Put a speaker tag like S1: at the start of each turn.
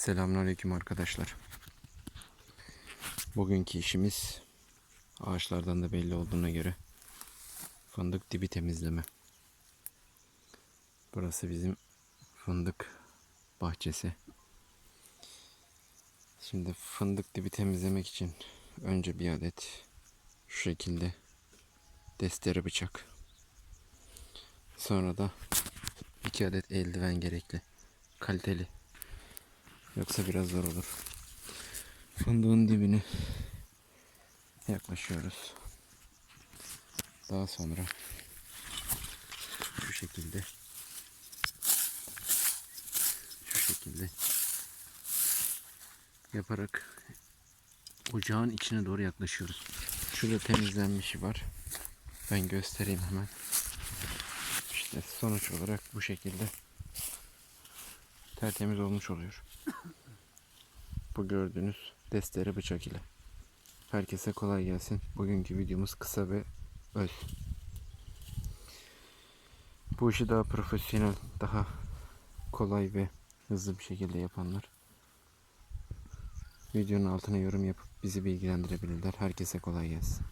S1: Selamünaleyküm arkadaşlar. Bugünkü işimiz ağaçlardan da belli olduğuna göre fındık dibi temizleme. Burası bizim fındık bahçesi. Şimdi fındık dibi temizlemek için önce bir adet şu şekilde destere bıçak. Sonra da iki adet eldiven gerekli. Kaliteli. Yoksa biraz zor olur. Fındığın dibine yaklaşıyoruz. Daha sonra şu şekilde şu şekilde yaparak ocağın içine doğru yaklaşıyoruz. Şurada temizlenmişi var. Ben göstereyim hemen. İşte sonuç olarak bu şekilde tertemiz olmuş oluyor. Bu gördüğünüz destere bıçak ile. Herkese kolay gelsin. Bugünkü videomuz kısa ve öz. Bu işi daha profesyonel, daha kolay ve hızlı bir şekilde yapanlar videonun altına yorum yapıp bizi bilgilendirebilirler. Herkese kolay gelsin.